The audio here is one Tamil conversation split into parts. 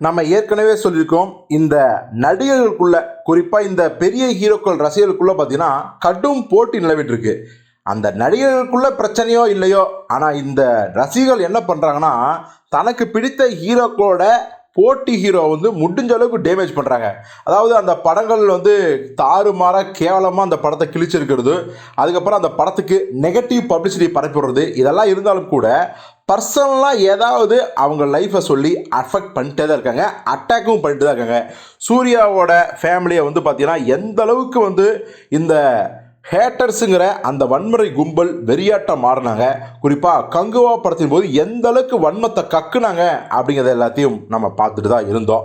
நம்ம ஏற்கனவே சொல்லியிருக்கோம் இந்த நடிகர்களுக்குள்ள குறிப்பாக இந்த பெரிய ஹீரோக்கள் ரசிகர்களுக்குள்ள பார்த்தீங்கன்னா கடும் போட்டி நிலவிட்டுருக்கு. அந்த நடிகர்களுக்குள்ள பிரச்சனையோ இல்லையோ ஆனால் இந்த ரசிகர்கள் என்ன பண்ணுறாங்கன்னா தனக்கு பிடித்த ஹீரோக்களோட போட்டி ஹீரோ வந்து முடிஞ்ச அளவுக்கு டேமேஜ் பண்ணுறாங்க அதாவது அந்த படங்கள் வந்து தாறுமாறாக கேவலமாக அந்த படத்தை கிழிச்சிருக்கிறது. அதுக்கப்புறம் அந்த படத்துக்கு நெகட்டிவ் பப்ளிசிட்டி பரப்பிடுறது இதெல்லாம் இருந்தாலும் கூட பர்சனலாக ஏதாவது அவங்க லைஃப்பை சொல்லி அஃபெக்ட் பண்ணிட்டே தான் இருக்காங்க. அட்டாக்கும் பண்ணிட்டு தான் இருக்காங்க. சூர்யாவோட ஃபேமிலியை வந்து பார்த்தீங்கன்னா எந்த அளவுக்கு வந்து இந்த ஹேட்டர்ஸுங்கிற அந்த வன்முறை கும்பல் வெறியாட்டம் மாறினாங்க குறிப்பாக கங்குவா படத்தின் போது எந்த அளவுக்கு வன்மத்தை கக்குனாங்க அப்படிங்கிறத எல்லாத்தையும் நம்ம பார்த்துட்டு தான் இருந்தோம்.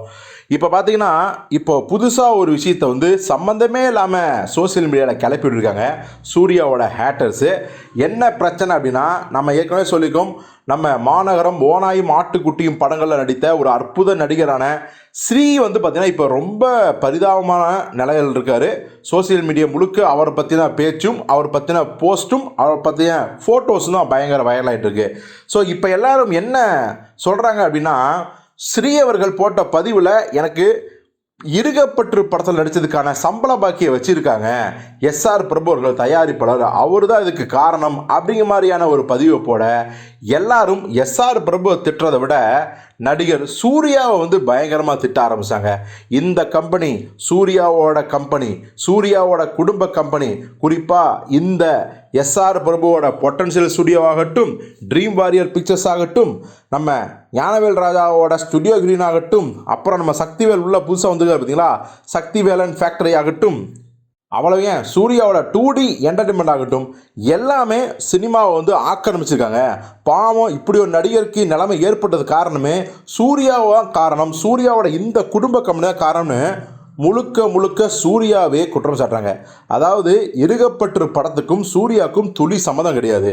இப்போ பார்த்தீங்கன்னா இப்போ புதுசாக ஒரு விஷயத்தை வந்து சம்மந்தமே இல்லாமல் சோஷியல் மீடியாவில் கிளப்பி விட்டுருக்காங்க சூர்யாவோட ஹேட்டர்ஸு என்ன பிரச்சனை அப்படின்னா நம்ம ஏற்கனவே சொல்லியிருக்கோம் நம்ம மாநகரம் ஓனாயும் ஆட்டுக்குட்டியும் படங்களில் நடித்த ஒரு அற்புத நடிகரான ஸ்ரீ வந்து பார்த்தீங்கன்னா இப்போ ரொம்ப பரிதாபமான நிலையில் இருக்கார். சோஷியல் மீடியா முழுக்க அவரை பற்றின பேச்சும் அவர் பற்றின போஸ்ட்டும் அவரை பற்றின ஃபோட்டோஸும் தான் பயங்கர வைரலாகிட்டு இருக்கு ஸோ இப்போ எல்லாரும் என்ன சொல்கிறாங்க அப்படின்னா ஸ்ரீயவர்கள் போட்ட பதிவில் எனக்கு இருகப்பற்று படத்தில் நடித்ததுக்கான சம்பள பாக்கியை வச்சுருக்காங்க. எஸ்ஆர் பிரபு அவர்கள் தயாரிப்பாளர். அவர் தான் இதுக்கு காரணம் அப்படிங்கிற மாதிரியான ஒரு பதிவை போட எல்லாரும் எஸ்ஆர் பிரபு திட்டுறதை விட நடிகர் சூர்யாவை வந்து பயங்கரமாக திட்ட ஆரம்பித்தாங்க இந்த கம்பெனி சூர்யாவோட கம்பெனி சூர்யாவோட குடும்ப கம்பெனி குறிப்பாக இந்த எஸ்ஆர் பிரபுவோட பொட்டன்ஷியல் ஸ்டுடியோ ஆகட்டும் ட்ரீம் வாரியர் பிக்சர்ஸ் ஆகட்டும் நம்ம ஞானவேல் ராஜாவோட ஸ்டுடியோ கிரீன் ஆகட்டும் அப்புறம் நம்ம சக்திவேல் உள்ள புதுசாக வந்துருக்காரு பார்த்தீங்களா சக்திவேலன் ஃபேக்டரி ஆகட்டும் அவ்வளவு ஏன்? சூர்யாவோட டூ டி என்டர்டைன்மெண்ட் ஆகட்டும் எல்லாமே சினிமாவை வந்து ஆக்கிரமிச்சிருக்காங்க. பாவம் இப்படி ஒரு நடிகருக்கு நிலைமை ஏற்பட்டது காரணமே சூர்யாவா காரணம். சூர்யாவோட இந்த குடும்ப கம்பெனி காரணம்னு முழுக்க முழுக்க சூர்யாவே குற்றம் சாட்டுறாங்க. அதாவது இருகப்பற்று படத்துக்கும் சூர்யாவுக்கும் துளி சம்மதம் கிடையாது.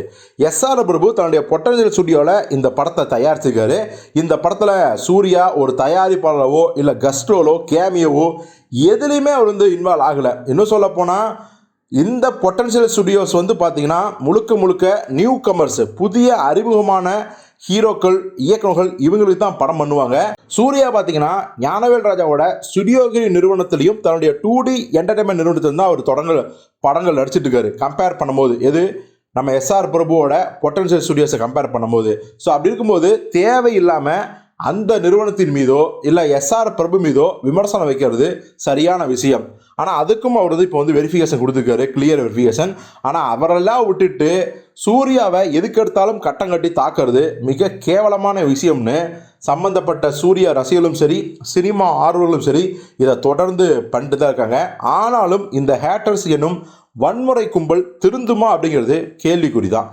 எஸ்ஆர் பிரபு தன்னுடைய பொட்டஞ்சல் ஸ்டுடியோவில் இந்த படத்தை தயாரிச்சிருக்காரு. இந்த படத்தில் சூர்யா ஒரு தயாரிப்பாளரோ இல்லை கஸ்ட்ரோலோ கேமியோவோ எதுலேயுமே அவர் வந்து இன்வால்வ் ஆகலை. இன்னும் சொல்லப்போனால் இந்த பொட்டன்ஷியல் ஸ்டுடியோஸ் வந்து பார்த்தீங்கன்னா முழுக்க முழுக்க நியூ கமர்ஸ் புதிய அறிமுகமான ஹீரோக்கள் இயக்குநர்கள் இவங்களுக்கு தான் படம் பண்ணுவாங்க. சூர்யா பார்த்தீங்கன்னா ஞானவேல் ராஜாவோட ஸ்டுடியோகிரி நிறுவனத்திலையும் தன்னுடைய டூ டி என்டர்டைன்மெண்ட் நிறுவனத்தில் தான் அவர் தொடங்கள் படங்கள் நடிச்சிட்டு இருக்காரு. கம்பேர் பண்ணும்போது எது? நம்ம எஸ்ஆர் பிரபுவோட பொட்டன்ஷியல் ஸ்டுடியோஸை கம்பேர் பண்ணும்போது. ஸோ அப்படி இருக்கும்போது தேவையில்லாமல் அந்த நிறுவனத்தின் மீதோ இல்லை எஸ்ஆர் பிரபு மீதோ விமர்சனம் வைக்கிறது சரியான விஷயம். ஆனால் அதுக்கும் அவர் வந்து இப்போ வந்து வெரிஃபிகேஷன் கொடுத்துருக்காரு கிளியர் வெரிஃபிகேஷன் ஆனால் அவரெல்லாம் விட்டுட்டு சூர்யாவை எதுக்கெடுத்தாலும் கட்டம் கட்டி தாக்குறது மிக கேவலமான விஷயம்னு சம்பந்தப்பட்ட சூர்யா ரசிகர்களும் சரி சினிமா ஆர்வலர்களும் சரி இதை தொடர்ந்து பண்ணிட்டு தான் இருக்காங்க. ஆனாலும் இந்த ஹேட்டர்ஸ் என்னும் வன்முறை கும்பல் திருந்துமா அப்படிங்கிறது கேள்விக்குறி தான்